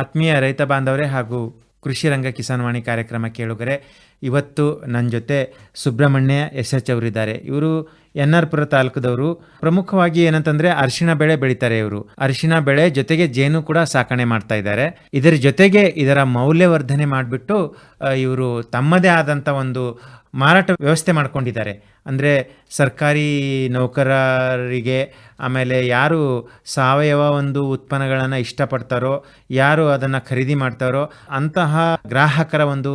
ಆತ್ಮೀಯ ರೈತ ಬಾಂಧವರೇ ಹಾಗೂ ಕೃಷಿ ರಂಗ ಕಿಸಾನ್ ವಾಣಿ ಕಾರ್ಯಕ್ರಮ ಕೇಳುಗರೆ, ಇವತ್ತು ನನ್ನ ಜೊತೆ ಸುಬ್ರಹ್ಮಣ್ಯ ಎಸ್ ಎಚ್ ಅವರಿದ್ದಾರೆ. ಇವರು ಎನ್ ಆರ್ ಪುರ ತಾಲೂಕದವರು. ಪ್ರಮುಖವಾಗಿ ಏನಂತಂದ್ರೆ ಅರಿಶಿಣ ಬೆಳೆ ಬೆಳೀತಾರೆ ಇವರು. ಅರಿಶಿಣ ಬೆಳೆ ಜೊತೆಗೆ ಜೇನು ಕೂಡ ಸಾಕಣೆ ಮಾಡ್ತಾ ಇದ್ದಾರೆ. ಇದರ ಜೊತೆಗೆ ಇದರ ಮೌಲ್ಯವರ್ಧನೆ ಮಾಡಿಬಿಟ್ಟು ಇವರು ತಮ್ಮದೇ ಆದಂಥ ಒಂದು ಮಾರಾಟ ವ್ಯವಸ್ಥೆ ಮಾಡ್ಕೊಂಡಿದ್ದಾರೆ. ಅಂದರೆ ಸರ್ಕಾರಿ ನೌಕರರಿಗೆ ಆಮೇಲೆ ಯಾರು ಸಾವಯವ ಒಂದು ಉತ್ಪನ್ನಗಳನ್ನು ಇಷ್ಟಪಡ್ತಾರೋ ಯಾರು ಅದನ್ನು ಖರೀದಿ ಮಾಡ್ತಾರೋ ಅಂತಹ ಗ್ರಾಹಕರ ಒಂದು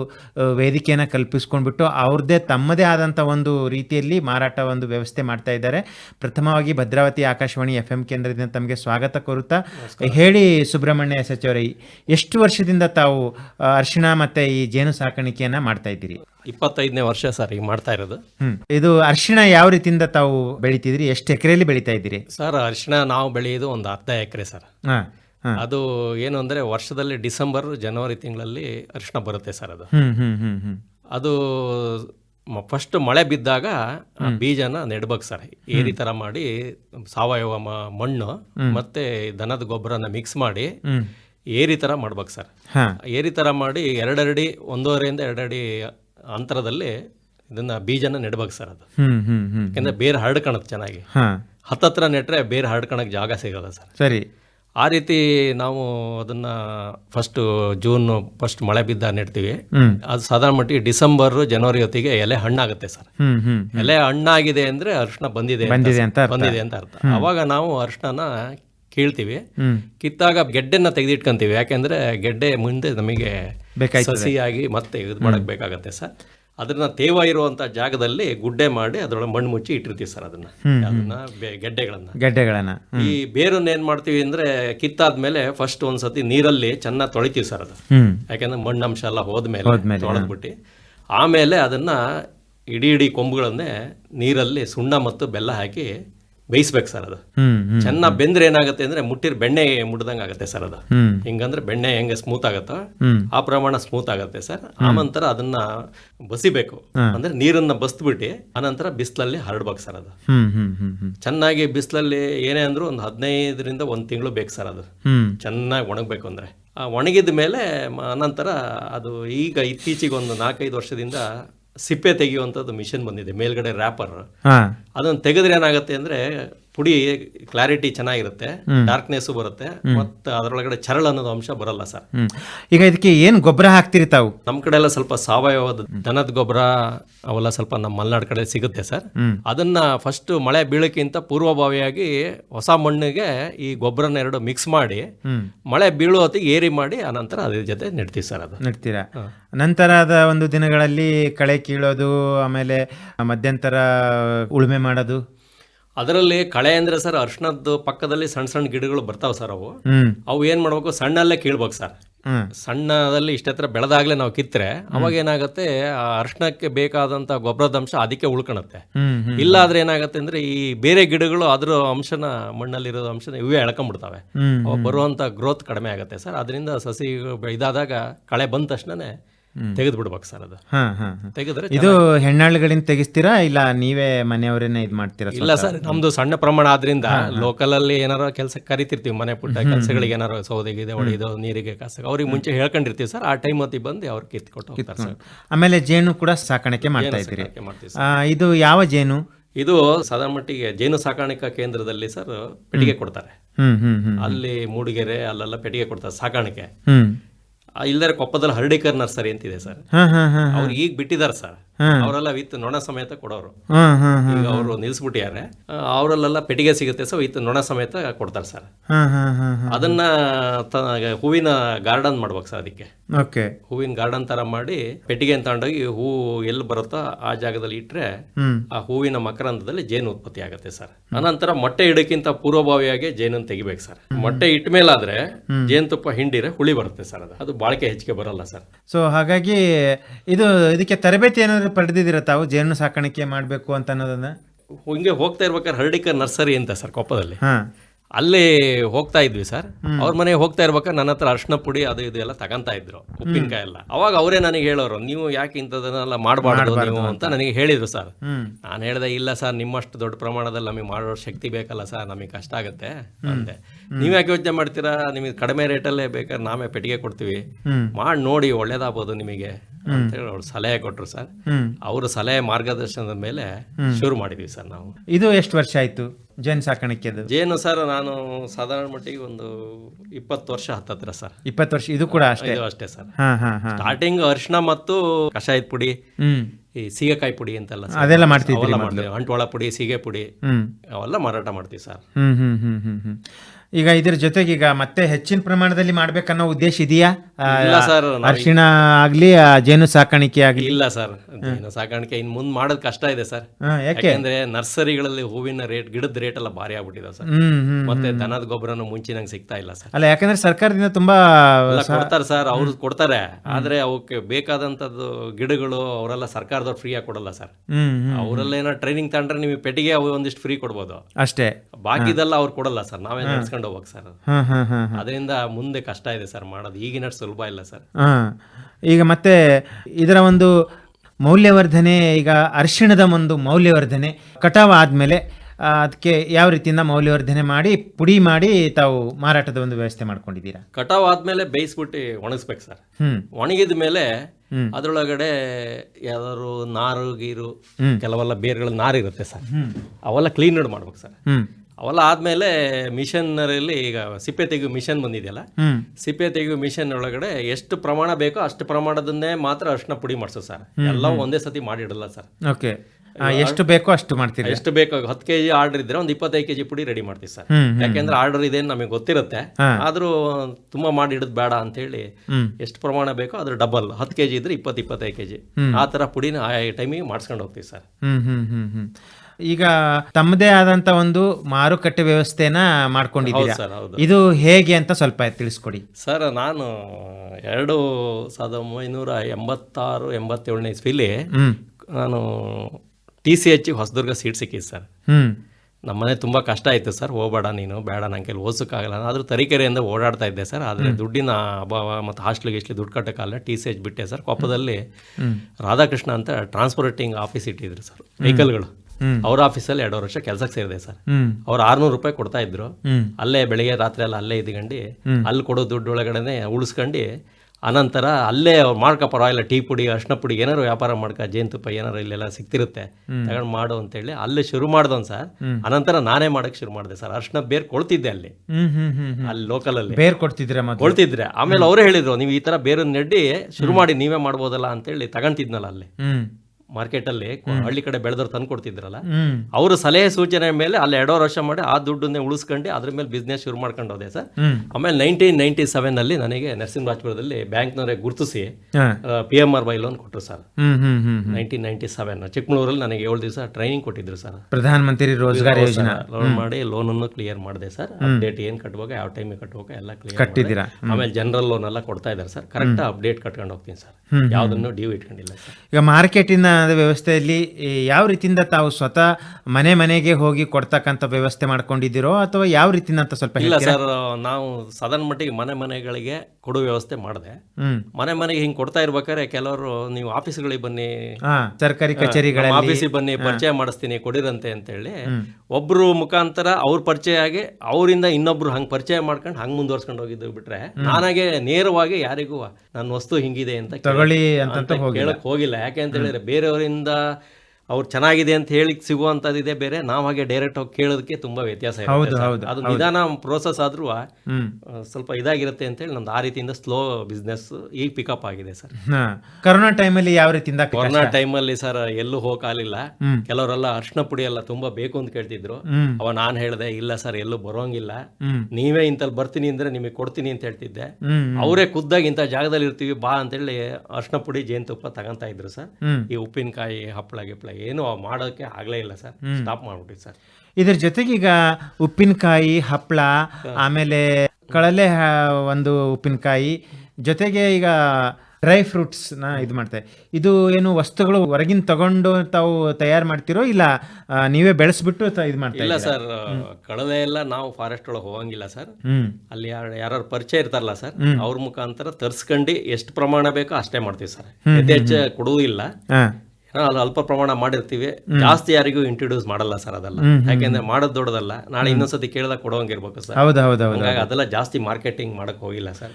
ವೇದಿಕೆಯನ್ನು ಕಲ್ಪಿಸ್ಕೊಂಡ್ಬಿಟ್ಟು ಅವ್ರದ್ದೇ ತಮ್ಮದೇ ಆದಂಥ ಒಂದು ರೀತಿಯಲ್ಲಿ ಮಾರಾಟ ಒಂದು ವ್ಯವಸ್ಥೆ ಮಾಡ್ತಾ ಇದ್ದಾರೆ. ಪ್ರಥಮವಾಗಿ ಭದ್ರಾವತಿ ಆಕಾಶವಾಣಿ ಎಫ್ ಎಂ ಕೇಂದ್ರದಿಂದ ತಮಗೆ ಸ್ವಾಗತ ಕೋರುತ್ತಾ ಹೇಳಿ ಸುಬ್ರಹ್ಮಣ್ಯ ಎಸ್ ಎಚ್ ಅವರೇ ಎಷ್ಟು ವರ್ಷದಿಂದ ತಾವು ಅರ್ಶಿಣ ಮತ್ತು ಈ ಜೇನು ಸಾಕಾಣಿಕೆಯನ್ನು ಮಾಡ್ತಾ ಇದ್ದೀರಿ? ಇಪ್ಪತ್ತೈದನೇ ವರ್ಷ ಸರ್ ಈಗ ಮಾಡ್ತಾ ಇರೋದು. ಇದು ಅರ್ಶಿಣ ಯಾವ ರೀತಿಯಿಂದ ತಾವು ಬೆಳಿತಿದ್ರಿ ಎಷ್ಟು ಎಕರೆಯಲ್ಲಿ ಬೆಳಿತಾ ಇದ್ದೀರಿ? ಸರ್ ಅರಿಶಿಣ ನಾವು ಬೆಳೆಯೋದು ಒಂದು ಅರ್ಧ ಎಕರೆ ಸರ್. ಹಾ ಅದು ಏನು ಅಂದರೆ ವರ್ಷದಲ್ಲಿ ಡಿಸೆಂಬರ್ ಜನವರಿ ತಿಂಗಳಲ್ಲಿ ಅರಿಶಿಣ ಬರುತ್ತೆ ಸರ್ ಅದು. ಅದು ಫಸ್ಟ್ ಮಳೆ ಬಿದ್ದಾಗ ಆ ಬೀಜನ ನೆಡ್ಬೇಕು ಸರ್. ಏರಿ ತರ ಮಾಡಿ ಸಾವಯವ ಮ- ಮಣ್ಣು ಮತ್ತೆ ದನದ ಗೊಬ್ಬರನ ಮಿಕ್ಸ್ ಮಾಡಿ ಏರಿ ತರ ಮಾಡ್ಬೇಕು ಸರ್. ಹಾ. ಏರಿ ತರ ಮಾಡಿ ಎರಡೆರಡಿ ಒಂದೂವರೆಯಿಂದ ಎರಡಡಿ ಅಂತರದಲ್ಲಿ ಇದನ್ನ ಬೀಜನ ನೆಡ್ಬೇಕು ಸರ್ ಅದು. ಯಾಕಂದ್ರೆ ಬೇರೆ ಹರಡ್ಕೊಳತ್ತೆ ಚೆನ್ನಾಗಿ. ಹಾ. ಹತ್ತತ್ರ ನೆಟ್ಟರೆ ಬೇರೆ ಹರಡ್ಕೊಳಕ್ಕೆ ಜಾಗ ಸಿಗಲ್ಲ ಸರ್. ಸರಿ. ಆ ರೀತಿ ನಾವು ಅದನ್ನ ಫಸ್ಟು ಜೂನ್ ಫಸ್ಟ್ ಮಳೆ ಬಿದ್ದ ನೆಡ್ತೀವಿ. ಅದು ಸಾಧಾರಣ ಮಟ್ಟಿಗೆ ಡಿಸೆಂಬರ್ ಜನವರಿ ಹೊತ್ತಿಗೆ ಎಲೆ ಹಣ್ಣಾಗುತ್ತೆ ಸರ್. ಎಲೆ ಹಣ್ಣಾಗಿದೆ ಅಂದ್ರೆ ಅರಿಶಿನ ಬಂದಿದೆ ಬಂದಿದೆ ಅಂತ ಅರ್ಥ. ಬಂದಿದೆ ಅಂತ ಅರ್ಥ. ಅವಾಗ ನಾವು ಅರಿಶಿನ ಕೀಳ್ತೀವಿ. ಕಿತ್ತಾಗ ಗೆಡ್ಡೆನ ತೆಗೆದಿಟ್ಕೊಂತೀವಿ. ಯಾಕೆಂದ್ರೆ ಗೆಡ್ಡೆ ಮುಂದೆ ನಮಗೆ. ಸಸಿಯಾಗಿ ಮತ್ತೆ ಇದು ಮಾಡಕ್ ಬೇಕಾಗತ್ತೆ ಸರ್. ಅದನ್ನ ತೇವ ಇರುವಂತ ಜಾಗದಲ್ಲಿ ಗುಡ್ಡೆ ಮಾಡಿ ಅದರೊಳಗೆ ಮಣ್ಣು ಮುಚ್ಚಿ ಇಟ್ಟಿರ್ತೀವಿ ಸರ್ ಅದನ್ನ. ಅದನ್ನ ಗೆಡ್ಡೆಗಳನ್ನು. ಗೆಡ್ಡೆಗಳನ್ನ. ಈ ಬೇರನ್ನು ಏನ್ ಮಾಡ್ತೀವಿ ಅಂದ್ರೆ ಕಿತ್ತಾದ್ಮೇಲೆ ಫಸ್ಟ್ ಒಂದ್ಸತಿ ನೀರಲ್ಲಿ ಚೆನ್ನಾಗಿ ತೊಳಿತೀವಿ ಸರ್ ಅದು. ಯಾಕೆಂದ್ರೆ ಮಣ್ಣಂಶ ಎಲ್ಲ ಹೋದ್ಮೇಲೆ, ತೊಳೆದ್ಬಿಟ್ಟು. ಆಮೇಲೆ ಅದನ್ನ ಇಡೀ ಇಡೀ ಕೊಂಬುಗಳನ್ನೇ ನೀರಲ್ಲಿ ಸುಣ್ಣ ಮತ್ತು ಬೆಲ್ಲ ಹಾಕಿ ಬೇಯಿಸ್ಬೇಕು ಸರ್ ಅದು. ಚೆನ್ನಾಗಿ ಬೆಂದ್ರೆ ಏನಾಗುತ್ತೆ ಅಂದ್ರೆ ಮುಟ್ಟಿರ್ ಬೆಣ್ಣೆ ಮುಟ್ಟದಂಗ ಆಗುತ್ತೆ ಸರ್ ಅದು. ಹಿಂಗಂದ್ರೆ ಬೆಣ್ಣೆ ಹೆಂಗೆ ಸ್ಮೂತ್ ಆಗುತ್ತೋ ಆ ಪ್ರಮಾಣ ಸ್ಮೂತ್ ಆಗುತ್ತೆ ಸರ್. ಆನಂತರ ಅದನ್ನ ಬಸಿಬೇಕು. ಅಂದ್ರೆ ನೀರನ್ನ ಬಸ್ದ್ಬಿಟ್ಟು ಆನಂತರ ಬಿಸಿಲಲ್ಲಿ ಹರಡ್ಬೇಕು ಸರ್ ಅದು. ಚೆನ್ನಾಗಿ ಬಿಸಿಲಲ್ಲಿ ಏನೇ ಅಂದ್ರು ಒಂದು ಹದಿನೈದರಿಂದ ಒಂದು ತಿಂಗಳು ಬೇಕು ಸರ್ ಅದು. ಚೆನ್ನಾಗಿ ಒಣಗಬೇಕು ಅಂದ್ರೆ. ಆ ಒಣಗಿದ ಮೇಲೆ ಅನಂತರ ಅದು ಈಗ ಇತ್ತೀಚೆಗೆ ಒಂದು ನಾಲ್ಕೈದು ವರ್ಷದಿಂದ ಸಿಪ್ಪೆ ತೆಗೆಯುವಂಥದ್ದು ಮಿಷನ್ ಬಂದಿದೆ ಮೇಲ್ಗಡೆ ರ್ಯಾಪರ್ ಅದನ್ನು ಅದನ್ನ ತೆಗೆದ್ರೆ ಏನಾಗುತ್ತೆ ಅಂದ್ರೆ ಪುಡಿ ಕ್ಲಾರಿಟಿ ಚೆನ್ನಾಗಿರುತ್ತೆ ಡಾರ್ಕ್ನೆಸ್ ಬರುತ್ತೆ ಮತ್ತೆ ಅದರೊಳಗಡೆ ಚರಳ ಅನ್ನೋದು ಅಂಶ ಬರಲ್ಲ ಸರ್. ಈಗ ಇದಕ್ಕೆ ಏನ್ ಗೊಬ್ಬರ ಹಾಕ್ತಿರಿ ತಾವು? ನಮ್ಮ ಕಡೆ ಎಲ್ಲ ಸ್ವಲ್ಪ ಸಾವಯವದ ದನದ ಗೊಬ್ಬರ ಅವೆಲ್ಲ ಸ್ವಲ್ಪ ನಮ್ಮ ಮಲೆನಾಡು ಕಡೆ ಸಿಗುತ್ತೆ ಸರ್. ಅದನ್ನ ಫಸ್ಟ್ ಮಳೆ ಬೀಳಕ್ಕಿಂತ ಪೂರ್ವಭಾವಿಯಾಗಿ ಹೊಸ ಮಣ್ಣಿಗೆ ಈ ಗೊಬ್ಬರನ ಎರಡು ಮಿಕ್ಸ್ ಮಾಡಿ ಮಳೆ ಬೀಳೋ ಹೊತ್ತಿಗೆ ಏರಿ ಮಾಡಿ ಅನಂತರ ಅದ್ರ ಜೊತೆ ನೆಡ್ತೀವಿ ಸರ್ ಅದು. ನೆಡ್ತೀರಾ? ನಂತರದ ಒಂದು ದಿನಗಳಲ್ಲಿ ಕಳೆ ಕೀಳೋದು ಆಮೇಲೆ ಮಧ್ಯಂತರ ಉಳುಮೆ ಮಾಡೋದು? ಅದರಲ್ಲಿ ಕಳೆ ಅಂದ್ರೆ ಸರ್ ಅರ್ಶನದ ಪಕ್ಕದಲ್ಲಿ ಸಣ್ಣ ಸಣ್ಣ ಗಿಡಗಳು ಬರ್ತಾವ ಸರ್ ಅವು. ಅವು ಏನ್ ಮಾಡ್ಬೇಕು? ಸಣ್ಣಲ್ಲೇ ಕೀಳ್ಬೇಕು ಸರ್. ಸಣ್ಣದಲ್ಲಿ ಇಷ್ಟತ್ರ ಬೆಳೆದಾಗ್ಲೇ ನಾವು ಕಿತ್ತರೆ ಅವಾಗ ಏನಾಗುತ್ತೆ ಆ ಅರ್ಶನಕ್ಕೆ ಬೇಕಾದಂತ ಗೊಬ್ಬರದ ಅಂಶ ಅದಕ್ಕೆ ಉಳ್ಕೊಳತ್ತೆ ಇಲ್ಲ ಆದ್ರೆ ಏನಾಗುತ್ತೆ ಅಂದ್ರೆ ಈ ಬೇರೆ ಗಿಡಗಳು ಅದ್ರ ಅಂಶನ ಮಣ್ಣಲ್ಲಿರೋ ಅಂಶನ ಇವೇ ಎಳ್ಕೊಂಡ್ಬಿಡ್ತಾವೆ. ಬರುವಂತ ಗ್ರೋತ್ ಕಡಿಮೆ ಆಗುತ್ತೆ ಸರ್. ಅದರಿಂದ ಸಸಿ ಇದಾದಾಗ ಕಳೆ ಬಂದ ತಕ್ಷಣನೇ ತೆಗೆದು ಬಿಡ್ಬೇಕು ಸರ್ ಅದು. ತೆಗೆದ್ರೆ ಇದು ಹೆಣ್ಣಾಳುಗಳಿಂದ ತೆಗಿಸ್ತೀರಾ ಇಲ್ಲ ನೀವೇ ಮನೆಯವರೇನೆ ಇದು ಮಾಡ್ತೀರಾ ಇಲ್ಲ ಸರ್ ನಮ್ದು ಸಣ್ಣ ಪ್ರಮಾಣ ಆದ್ರಿಂದ ಲೋಕಲ್ ಅಲ್ಲಿ ಏನಾರ ಕೆಲಸ ಕರಿತಿರ್ತೀವಿ ಮನೆ ಪುಟ್ಟ ಕೆಲಸಗಳಿಗೆ ಏನಾರ ಸೌದೆಗಿದೆ ಹೊಡಿದು ನೀರಿಗೆ ಕಾಸ ಅವ್ರಿಗೆ ಮುಂಚೆ ಹೇಳ್ಕೊಂಡಿರ್ತೀವಿ ಸರ್ ಆ ಟೈಮ್ ಹೊತ್ತಿಗೆ ಬಂದು ಅವ್ರು ಕಿತ್ಕೊಟ್ಟು ಹೋಗ್ತಾರೆ ಸರ್. ಆಮೇಲೆ ಜೇನು ಕೂಡ ಸಾಕಾಣಿಕೆ ಮಾಡ್ತಾ ಇದ್ದೀರಿ. ಇದು ಯಾವ ಜೇನು? ಇದು ಸಾಧಾರಣ ಮಟ್ಟಿಗೆ ಜೇನು ಸಾಕಾಣಿಕಾ ಕೇಂದ್ರದಲ್ಲಿ ಸರ್ ಪೆಟ್ಟಿಗೆ ಕೊಡ್ತಾರೆ. ಅಲ್ಲಿ ಮೂಡಿಗೆರೆ ಅಲ್ಲೆಲ್ಲ ಪೆಟ್ಟಿಗೆ ಕೊಡ್ತಾರೆ ಸಾಕಾಣಿಕೆ. ಹ್ಮ್ ಇಲ್ಲದ್ರೆ ಕೊಪ್ಪದಲ್ಲಿ ಹರ್ಡಿಕರ್ ನರ್ಸರಿ ಅಂತಿದೆ ಸರ್ ಅವ್ರು ಈಗ ಬಿಟ್ಟಿದ್ದಾರೆ ಸರ್. ಅವರೆಲ್ಲ ವಿತ್ ನೊಣ ಸಮೇತ ಕೊಡೋರು. ಈಗ ಅವರು ನಿಲ್ಸ್ಬಿಟ್ಟಿದ್ದಾರೆ. ಅವರಲ್ಲೆಲ್ಲ ಪೆಟ್ಟಿಗೆ ಸಿಗುತ್ತೆ ಸೊ ವಿತ್ ನೊಣ ಸಮೇತ ಕೊಡ್ತಾರೆ ಸರ್. ಅದನ್ನ ಹೂವಿನ ಗಾರ್ಡನ್ ಮಾಡ್ಬೇಕು ಸರ್ ಅದಕ್ಕೆ. ಹೂವಿನ ಗಾರ್ಡನ್ ತರ ಮಾಡಿ ಪೆಟ್ಟಿಗೆ ತಗೊಂಡೋಗಿ ಹೂ ಎಲ್ಲಿ ಬರುತ್ತೋ ಆ ಜಾಗದಲ್ಲಿ ಇಟ್ರೆ ಆ ಹೂವಿನ ಮಕರಂದದಲ್ಲಿ ಜೇನು ಉತ್ಪತ್ತಿ ಆಗುತ್ತೆ ಸರ್. ಅನಂತರ ಮೊಟ್ಟೆ ಇಡಕ್ಕಿಂತ ಪೂರ್ವಭಾವಿಯಾಗಿ ಜೇನನ್ನು ತೆಗಿಬೇಕು ಸರ್. ಮೊಟ್ಟೆ ಇಟ್ಟ ಮೇಲಾದ್ರೆ ಜೇನುತುಪ್ಪ ಹಿಂಡಿರೆ ಹುಳಿ ಬರುತ್ತೆ ಸರ್ ಅದು. ಅದು ಬಾಳಿಕೆ ಹೆಚ್ಚಿಗೆ ಬರಲ್ಲ ಸರ್. ಸೊ ಹಾಗಾಗಿ ಇದು ಇದಕ್ಕೆ ತರಬೇತಿ ಏನಾದ್ರು ಪಡೆದಿದ್ದೀರಾ ತಾವು? ಜೇನು ಸಾಕಾಣಿಕೆ ಮಾಡಬೇಕು ಅಂತ ಅನ್ನೋದನ್ನ? ಹಿಂಗೆ ಹೋಗ್ತಾ ಇರ್ಬೇಕಾದ್ರೆ ಹರ್ಡಿಕರ್ ನರ್ಸರಿ ಅಂತ ಸರ್ ಕೊಪ್ಪದಲ್ಲಿ. ಹಾ. ಅಲ್ಲಿ ಹೋಗ್ತಾ ಇದ್ವಿ ಸರ್. ಅವ್ರ ಮನೆಗೆ ಹೋಗ್ತಾ ಇರ್ಬೇಕಾದ್ರೆ ನನ್ನ ಹತ್ರ ಅರ್ಶಿನ ಪುಡಿ ಅದು ಇದು ಎಲ್ಲ ತಗೊಂತಾ ಇದ್ರು ಉಪ್ಪಿನಕಾಯಿ ಎಲ್ಲ. ಅವಾಗ ಅವರೇ ನನಗೆ ಹೇಳೋರು ನೀವು ಯಾಕೆ ಇಂಥದನ್ನೆಲ್ಲ ಮಾಡಬಾರ್ದು ನೀವು? ಅಂತ ನನಗೆ ಹೇಳಿದ್ರು ಸರ್. ನಾನು ಹೇಳಿದೆ ಇಲ್ಲ ಸರ್ ನಿಮ್ಮಷ್ಟು ದೊಡ್ಡ ಪ್ರಮಾಣದಲ್ಲಿ ನಮಗೆ ಮಾಡೋ ಶಕ್ತಿ ಬೇಕಲ್ಲ ಸರ್ ನಮಗೆ ಕಷ್ಟ ಆಗುತ್ತೆ. ಅಂದೆ. ನೀವು ಯಾಕೆ ಯೋಚನೆ ಮಾಡ್ತೀರಾ? ನಿಮಗೆ ಕಡಿಮೆ ರೇಟಲ್ಲೇ ಬೇಕಾದ್ರೆ ನಾವೇ ಪೆಟ್ಟಿಗೆ ಕೊಡ್ತೀವಿ. ಮಾಡಿ ನೋಡಿ ಒಳ್ಳೇದಾಗ್ಬೋದು ನಿಮಗೆ. ಅಂತೇಳಿ ಅವ್ರು ಸಲಹೆ ಕೊಟ್ಟರು ಸರ್. ಅವರ ಸಲಹೆ ಮಾರ್ಗದರ್ಶನದ ಮೇಲೆ ಶುರು ಮಾಡಿದ್ವಿ ಸರ್ ನಾವು. ಇದು ಎಷ್ಟು ವರ್ಷ ಆಯ್ತು ಜೇನು ಸಾಕಾಣಿಕೆದು? ಜೇನು ಸರ್ ನಾನು ಸಾಧಾರಣ ಮಟ್ಟಿಗೆ ಒಂದು ಇಪ್ಪತ್ತು ವರ್ಷ ಹತ್ತತ್ರ ಸರ್. ಇಪ್ಪತ್ತು ವರ್ಷ ಇದು ಕೂಡ ಅಷ್ಟೇ? ಅಷ್ಟೇ ಸರ್. ಸ್ಟಾರ್ಟಿಂಗ್ ಅರಿಶಿನ ಮತ್ತು ಕಷಾಯದ ಪುಡಿ ಈ ಸೀಗೆಕಾಯಿ ಪುಡಿ ಅಂತೆಲ್ಲ ಅದೆಲ್ಲ ಮಾಡ್ತೀವಿ. ಅಂಟೋಳ ಪುಡಿ ಸೀಗೆ ಪುಡಿ ಅವೆಲ್ಲ ಮಾರಾಟ ಮಾಡ್ತೀವಿ ಸರ್. ಹ್ಮ್ ಹ್ಮ್ ಹ್ಮ್ ಹ್ಮ್ ಹ್ಮ್. ಈಗ ಇದ್ರ ಜೊತೆಗೆ ಈಗ ಮತ್ತೆ ಹೆಚ್ಚಿನ ಪ್ರಮಾಣದಲ್ಲಿ ಮಾಡ್ಬೇಕನ್ನೋ ಉದ್ದೇಶ ಇದೆಯಾ? ಇಲ್ಲ ಸರ್ ಅರಿಶಿಣ ಆಗ್ಲಿ ಆ ಜೇನು ಸಾಕಾಣಿಕೆ ಆಗ್ಲಿ? ಇಲ್ಲ ಸರ್ ಜೇನು ಸಾಕಾಣಿಕೆ ಇನ್ ಮುಂದ್ ಮಾಡೋದ್ ಕಷ್ಟ ಇದೆ ಸರ್. ಹಾ, ಯಾಕೆ? ಯಾಕೆಂದ್ರೆ ನರ್ಸರಿಗಳಲ್ಲಿ ಹೂವಿನ ರೇಟ್ ಗಿಡದ ರೇಟ್ ಎಲ್ಲ ಭಾರಿ ಆಗ್ಬಿಟ್ಟಿದೆ ಸರ್. ಹ್ಮ್ ಹ್ಮ್ ಮತ್ತೆ ದನದ ಗೊಬ್ಬರನು ಮುಂಚಿನಂಗ್ ಸಿಗ್ತಾ ಇಲ್ಲ ಸರ್. ಅಲ್ಲ ಯಾಕಂದ್ರೆ ಸರ್ಕಾರದಿಂದ ತುಂಬಾ ಎಲ್ಲ ಕೊಡ್ತಾರೆ ಸರ್ ಅವ್ರು ಕೊಡ್ತಾರೆ. ಆದ್ರೆ ಅವಕ್ಕೆ ಬೇಕಾದಂತದ್ದು ಗಿಡಗಳು ಅವರೆಲ್ಲ ಸರ್ಕಾರದವ್ರು ಫ್ರೀ ಆಗಿ ಕೊಡಲ್ಲ ಸರ್. ಹ್ಮ್ ಹ್ಮ್ ಅವರೆಲ್ಲ ಏನೋ ಟ್ರೈನಿಂಗ್ ತಗೊಂಡ್ರೆ ನಿಮಗೆ ಪೆಟ್ಟಿಗೆ ಅವು ಒಂದಿಷ್ಟು ಫ್ರೀ ಕೊಡ್ಬೋದು. ಅಷ್ಟೇ. ಬಾಕಿದೆಲ್ಲ ಅವ್ರು ಕೊಡಲ್ಲ ಸರ್. ನಾವೇ ನಡ್ಸ್ಕೊಂಡು ಹೋಗ್ಬೇಕು ಸರ್ ಅದರಿಂದ ಮುಂದೆ ಕಷ್ಟ ಇದೆ ಸರ್ ಮಾಡೋದು. ಈಗಿನ ಸುಲಭ ಇಲ್ಲ ಸರ್. ಹಾ ಈಗ ಮತ್ತೆ ಇದರ ಒಂದು ಮೌಲ್ಯವರ್ಧನೆ ಈಗ ಅರಿಶಿಣದ ಒಂದು ಮೌಲ್ಯವರ್ಧನೆ ಕಟಾವ್ ಆದ್ಮೇಲೆ ಅದಕ್ಕೆ ಯಾವ ರೀತಿಯಿಂದ ಮೌಲ್ಯವರ್ಧನೆ ಮಾಡಿ ಪುಡಿ ಮಾಡಿ ತಾವು ಮಾರಾಟದ ಒಂದು ವ್ಯವಸ್ಥೆ ಮಾಡ್ಕೊಂಡಿದ್ದೀರಾ? ಕಟಾವ್ ಆದ್ಮೇಲೆ ಬೇಯಿಸ್ಬಿಟ್ಟು ಒಣಗಿಸ್ಬೇಕು ಸರ್. ಒಣಗಿದ ಮೇಲೆ ಅದರೊಳಗಡೆ ಯಾವ್ದಾದ್ರು ನಾರು ಗೀರು. ಕೆಲವೆಲ್ಲ ಬೇರ್ಗಳ ನಾರು ಇರುತ್ತೆ ಸರ್ ಅವೆಲ್ಲ ಕ್ಲೀನ್ ಮಾಡ್ಬೇಕು ಸರ್. ಹ್ಮ್. ಅವೆಲ್ಲ ಆದ್ಮೇಲೆ ಮಿಷನ್ನರಲ್ಲಿ ಈಗ ಸಿಪ್ಪೆ ತೆಗೆಯೋ ಮಿಷನ್ ಬಂದಿದೆಯಲ್ಲ? ಸಿಪ್ಪೆ ತೆಗೆಯೋ ಮಿಷನ್ ಒಳಗಡೆ ಎಷ್ಟು ಪ್ರಮಾಣ ಬೇಕೋ ಅಷ್ಟು ಪ್ರಮಾಣದನ್ನೇ ಮಾತ್ರ ಅರ್ಶಿನ ಪುಡಿ ಮಾಡಿಸೋ ಸರ್. ಎಲ್ಲ ಒಂದೇ ಸತಿ ಮಾಡಿಡಲ್ಲ ಸರ್. ಓಕೆ. ಎಷ್ಟು ಬೇಕೋ ಅಷ್ಟು ಮಾಡ್ತೀವಿ ಎಷ್ಟು ಬೇಕೋ ಹತ್ತು ಕೆಜಿ ಆರ್ಡರ್ ಇದ್ರೆ ಒಂದು ಇಪ್ಪತ್ತೈದು ಕೆಜಿ ಪುಡಿ ರೆಡಿ ಮಾಡ್ತೀವಿ ಸರ್. ಯಾಕೆಂದ್ರೆ ಆರ್ಡರ್ ಇದೆ ನಮಗೆ ಗೊತ್ತಿರುತ್ತೆ. ಆದ್ರೂ ತುಂಬಾ ಮಾಡಿ ಇಡದ್ ಬೇಡ ಅಂತ ಹೇಳಿ ಎಷ್ಟು ಪ್ರಮಾಣ ಬೇಕೋ ಅದ್ರ ಡಬಲ್. ಹತ್ತು ಕೆಜಿ ಇದ್ರೆ ಇಪ್ಪತ್ತು ಇಪ್ಪತ್ತೈದು ಕೆಜಿ. ಆ ತರ ಪುಡಿನ ಆ ಟೈಮಿಗೆ ಮಾಡಿಸ್ಕೊಂಡು ಹೋಗ್ತೀವಿ ಸರ್. ಈಗ ತಮ್ಮದೇ ಆದಂತ ಒಂದು ಮಾರುಕಟ್ಟೆ ವ್ಯವಸ್ಥೆನ ಮಾಡ್ಕೊಂಡಿದ್ದೀರಾ? ಸರ್ ಹೌದು. ಇದು ಹೇಗೆ ಅಂತ ಸ್ವಲ್ಪ ತಿಳಿಸ್ಕೊಡಿ. ಸರ್ ನಾನು ಎರಡು ಸಾವಿರದ ಒಂಬೈನೂರ ಎಂಬತ್ತಾರು ಎಂಬತ್ತೇಳನೇ ಇಸ್ವಿಲಿ ನಾನು T C H Hosadurga seat ಸಿಕ್ಕಿದ್ದು ಸರ್. ನಮ್ಮನೆ ತುಂಬ ಕಷ್ಟ ಆಯಿತು ಸರ್ ಹೋಗಬೇಡ ನೀನು ಬೇಡ ನಂಗೆ ಓದಿಸೋಕ್ಕಾಗಲ್ಲ. ಆದರೂ ತರೀಕೆರೆಯಿಂದ ಓಡಾಡ್ತಾ ಇದ್ದೆ ಸರ್ ಆದರೆ ದುಡ್ಡಿನ ಅಭಾವ ಮತ್ತು ಹಾಸ್ಟ್ಲಿಗೆ ಎಷ್ಟು ದುಡ್ಡು ಕಟ್ಟೋಕ್ಕಾಗಲ್ಲ ಟಿ ಸಿ ಎಚ್ ಬಿಟ್ಟೆ ಸರ್. ಕೊಪ್ಪದಲ್ಲಿ ರಾಧಾಕೃಷ್ಣ ಅಂತ ಟ್ರಾನ್ಸ್ಪೋರ್ಟಿಂಗ್ ಆಫೀಸ್ ಇಟ್ಟಿದ್ರು ಸರ್ ವೆಹಿಕಲ್ಗಳು. ಅವ್ರ ಆಫೀಸಲ್ಲಿ ಎರಡು ವರ್ಷ ಕೆಲಸಕ್ಕೆ ಸೇರಿದೆ ಸರ್. ಅವ್ರು ಆರ್ನೂರು ರೂಪಾಯಿ ಕೊಡ್ತಾ ಇದ್ರು. ಅಲ್ಲೇ ಬೆಳಿಗ್ಗೆ ರಾತ್ರಿ ಎಲ್ಲ ಅಲ್ಲೇ ಇದ್ಕೊಂಡು ಅಲ್ಲಿ ಕೊಡೋ ದುಡ್ಡು ಒಳಗಡೆನೆ ಉಳಿಸ್ಕೊಂಡು ಅನಂತರ ಅಲ್ಲೇ ಮಾಡ್ಕ ಪರವಾಗಿಲ್ಲ ಟೀ ಪುಡಿ ಅರ್ಶಿನ ಪುಡಿ ಏನಾರು ವ್ಯಾಪಾರ ಮಾಡ್ಕ ಜೇನುತುಪ್ಪ ಏನಾರು ಇಲ್ಲೆಲ್ಲ ಸಿಕ್ತಿರುತ್ತೆ ತಗೊಂಡು ಮಾಡು ಅಂತೇಳಿ ಅಲ್ಲೇ ಶುರು ಮಾಡ್ದವನ್ ಸರ್. ಅನಂತರ ನಾನೇ ಮಾಡಕ್ ಶುರು ಮಾಡಿದೆ ಸರ್. ಅರ್ಶಿನ ಬೇರ್ ಕೊಳ್ತಿದ್ದೆ ಅಲ್ಲಿ. ಅಲ್ಲಿ ಲೋಕಲ್ ಅಲ್ಲಿ. ಬೇರ್ ಕೊಡ್ತಿದ್ರೆ ಕೊಳ್ತಿದ್ರೆ. ಆಮೇಲೆ ಅವರೇ ಹೇಳಿದ್ರು ನೀವು ಈ ತರ ಬೇರನ್ನ ನೆಡ್ಡಿ ಶುರು ಮಾಡಿ ನೀವೇ ಮಾಡ್ಬೋದಲ್ಲ ಅಂತೇಳಿ ತಗೊಂತಿದ್ನಲ್ಲ ಅಲ್ಲಿ. ಮಾರ್ಕೆಟಲ್ಲಿ ಹಳ್ಳಿ ಕಡೆ ಬೆಳೆದವ್ರು ತಂದು ಕೊಡ್ತಿದ್ರಲ್ಲ ಅವರು ಸಲಹೆ ಸೂಚನೆ ಮೇಲೆ ಅಲ್ಲಿ ಎರಡು ವರ್ಷ ಮಾಡಿ ಆ ದುಡ್ಡನ್ನೇ ಉಳಿಸ್ಕೊಂಡು ಅದ್ರ ಮೇಲೆ ಬಿಸ್ನೆಸ್ ಶುರು ಮಾಡ್ಕೊಂಡು ಹೋದೆ ಸರ್. ಆಮೇಲೆ ನೈನ್ಟೀನ್ ನೈನ್ಟಿ ಸೆವೆನ್ ಅಲ್ಲಿ ನನಗೆ ನರಸಿಂಹರಾಜಪುರದಲ್ಲಿ ಬ್ಯಾಂಕ್ನವರೇ ಗುರುತಿಸಿ P M R Y loan ಕೊಟ್ಟರು ಸರ್. ನೈನ್ಟೀನ್ ನೈನ್ಟಿ ಸೆವೆನ್ ಚಿಕ್ಕಮಗಳೂರಲ್ಲಿ ನನಗೆ ಏಳು ದಿವಸ ಟ್ರೈನಿಂಗ್ ಕೊಟ್ಟಿದ್ರು ಸರ್. ಪ್ರಧಾನ ಮಂತ್ರಿ ರೋಜ್ಗಾರ್ ಯೋಜನಾ. ಲೋನ್ ಮಾಡಿ ಲೋನನ್ನು ಕ್ಲಿಯರ್ ಮಾಡಿದೆ ಸರ್. ಅಪ್ಡೇಟ್ ಏನು ಕಟ್ಟುವಾಗ ಯಾವ ಟೈಮ್ ಕಟ್ಟುವಾಗ ಎಲ್ಲ ಕ್ಲಿಯರ್ ಕಟ್ಟಿದ್ದೀರಾ? ಆಮೇಲೆ ಜನರಲ್ ಲೋನ್ ಎಲ್ಲ ಕೊಡ್ತಾ ಇದ್ದಾರೆ ಸರ್. ಕರೆಕ್ಟ್ ಅಪ್ಡೇಟ್ ಕಟ್ಕೊಂಡು ಹೋಗ್ತೀನಿ ಸರ್. ಯಾವುದನ್ನು ಡ್ಯೂ ಇಟ್ಕೊಂಡಿಲ್ಲ ಈಗ ಮಾರ್ಕೆಟಿನ ವ್ಯವಸ್ಥೆಯಲ್ಲಿ ಈ ಯಾವ ರೀತಿಯಿಂದ ತಾವು ಸ್ವತಃ ಮನೆ ಮನೆಗೆ ಹೋಗಿ ಕೊಡ್ತಕ್ಕಂಥ ವ್ಯವಸ್ಥೆ ಮಾಡ್ಕೊಂಡಿದ್ದೀರೋ ಅಥವಾ ಯಾವ ರೀತಿಯಿಂದ ಅಂತ ಸ್ವಲ್ಪ ಇಲ್ಲ ಹೇಳ್ತೀರಾ? ಸರ್ ನಾವು ಸದನ್ ಮಟ್ಟಿಗೆ ಮನೆ ಮನೆಗಳಿಗೆ ಕೊಡೋ ವ್ಯವಸ್ಥೆ ಮಾಡಿದೆ. ಹ್ಮ್. ಮನೆ ಮನೆಗೆ ಹಿಂಗೆ ಕೊಡ್ತಾ ಇರ್ಬೇಕಾದ್ರೆ ಕೆಲವರು ನೀವು ಆಫೀಸ್ಗಳಿಗೆ ಬನ್ನಿ ಹಾ ಸರ್ಕಾರಿ ಕಚೇರಿಗಳಲ್ಲಿ. ಆಫೀಸಿಗೆ ಬನ್ನಿ ಪರಿಚಯ ಮಾಡಿಸ್ತೀನಿ ಕೊಡಿರಂತೆ ಅಂತೇಳಿ. ಒಬ್ರು ಮುಖಾಂತರ ಅವ್ರ ಪರಿಚಯ ಆಗಿ ಅವರಿಂದ ಇನ್ನೊಬ್ರು ಹಂಗೆ ಪರಿಚಯ ಮಾಡ್ಕೊಂಡು ಹಂಗೆ ಮುಂದುವರ್ಸ್ಕೊಂಡು ಹೋಗಿದ್ದು ಬಿಟ್ರೆ ನಾನಾಗೆ ನೇರವಾಗಿ ಯಾರಿಗೂ ನನ್ನ ವಸ್ತು ಹಿಂಗಿದೆ ಅಂತ ತಗೊಳ್ಳಿ ಅಂತ ಹೋಗಿ ಕೇಳಕ್ ಹೋಗಿಲ್ಲ. ಯಾಕೆ ಅಂತ ಹೇಳಿದ್ರೆ ಬೇರೆಯವರಿಂದ ಅವ್ರು ಚೆನ್ನಾಗಿದೆ ಅಂತ ಹೇಳಿ ಸಿಗುವಂತದ್ದಿದೆ ಬೇರೆ. ನಾವ್ ಹಾಗೆ ಡೈರೆಕ್ಟ್ ಹೋಗಿ ಕೇಳೋದಕ್ಕೆ ತುಂಬಾ ವ್ಯತ್ಯಾಸ ಇರುತ್ತೆ ಅದು ನಿಧಾನ ಪ್ರೋಸೆಸ್ ಆದ್ರೂ ಸ್ವಲ್ಪ ಇದಾಗಿರುತ್ತೆ ಅಂತ ಹೇಳಿ ನಮ್ದು ಆ ರೀತಿಯಿಂದ ಸ್ಲೋ ಬಿಸ್ನೆಸ್ ಈಗ ಪಿಕಪ್ ಆಗಿದೆ ಸರ್. ಕೊರೋನಾ ಟೈಮ್ ಟೈಮಲ್ಲಿ ಯಾವ ರೀತಿಯಿಂದ ಕೊರೋನಾ ಟೈಮಲ್ಲಿ ಸರ್ ಎಲ್ಲೂ ಹೋಗಕ್ ಆಗಲಿಲ್ಲ ಕೆಲವರೆಲ್ಲ ಅರ್ಶಿನ ಪುಡಿ ಎಲ್ಲ ತುಂಬಾ ಬೇಕು ಅಂತ ಕೇಳ್ತಿದ್ರು. ಅವ ನಾನು ಹೇಳಿದೆ ಇಲ್ಲ ಸರ್ ಎಲ್ಲೂ ಬರೋಂಗಿಲ್ಲ. ನೀವೇ ಇಂತಲ್ಲಿ ಬರ್ತೀನಿ ಅಂದ್ರೆ ನಿಮಗೆ ಕೊಡ್ತೀನಿ ಅಂತ ಹೇಳ್ತಿದ್ದೆ. ಅವರೇ ಖುದ್ದಾಗಿ ಇಂಥ ಜಾಗದಲ್ಲಿ ಇರ್ತೀವಿ ಬಾ ಅಂತ ಹೇಳಿ ಅರ್ಶಿನ ಪುಡಿ ಜೇನುತುಪ್ಪ ತಗೊಂತ ಇದ್ರು ಸರ್. ಈ ಉಪ್ಪಿನಕಾಯಿ ಹಪ್ಪಳ ಗಿಪ್ಪಳ ಏನು ಮಾಡೋಕ್ಕೆ ಆಗಲೇ ಇಲ್ಲ ಸರ್. Stop ಮಾಡಿಬಿಟ್ಟಿ sir. ಇದ್ರ ಜೊತೆಗೆ ಈಗ ಉಪ್ಪಿನಕಾಯಿ ಹಪ್ಪಳ ಆಮೇಲೆ ಕಳಲೆ ಒಂದು ಉಪ್ಪಿನಕಾಯಿ ಜೊತೆಗೆ ಈಗ ಡ್ರೈ ಫ್ರೂಟ್ಸ್ನ ಇದು ಮಾಡ್ತಾರೆ ಇದು ಏನು ವಸ್ತುಗಳು ಹೊರಗಿನ ತಗೊಂಡು ತಾವು ತಯಾರು ಮಾಡ್ತಿರೋ ಇಲ್ಲ ನೀವೇ ಬೆಳೆಸ್ಬಿಟ್ಟು ಇದು ಮಾಡ್ತಾ ಇಲ್ಲ? ಸರ್ ಕಳೆದ ಎಲ್ಲ ನಾವು ಫಾರೆಸ್ಟ್ ಒಳಗೆ ಹೋಗಂಗಿಲ್ಲ ಸರ್. ಅಲ್ಲಿ ಯಾರು ಪರಿಚಯ ಇರ್ತಾರಲ್ಲ ಸರ್ ಅವ್ರ ಮುಖಾಂತರ ತರ್ಸ್ಕೊಂಡು ಎಷ್ಟು ಪ್ರಮಾಣ ಬೇಕೋ ಅಷ್ಟೇ ಮಾಡ್ತೀವಿ ಸರ್. ಯಥೇಚ್ಛ ಕೊಡುವುದಿಲ್ಲ. ಅಲ್ಲಿ ಅಲ್ಪ ಪ್ರಮಾಣ ಮಾಡಿರ್ತೀವಿ. ಜಾಸ್ತಿ ಯಾರಿಗೂ ಇಂಟ್ರೊಡ್ಯೂಸ್ ಮಾಡಲ್ಲ ಸರ್ ಅದೆಲ್ಲ. ಯಾಕೆಂದ್ರೆ ಮಾಡೋದು ದೊಡ್ಡದಲ್ಲ. ನಾಳೆ ಇನ್ನೊಂದ್ಸತಿ ಕೇಳಿದಾಗ ಕೊಡೋಂಗಿರ್ಬೇಕು ಸರ್ ಹೌದು ಹೌದು ಹೌದು ಅದೆಲ್ಲ ಜಾಸ್ತಿ ಮಾರ್ಕೆಟಿಂಗ್ ಮಾಡಕ್ ಹೋಗಿಲ್ಲ ಸರ್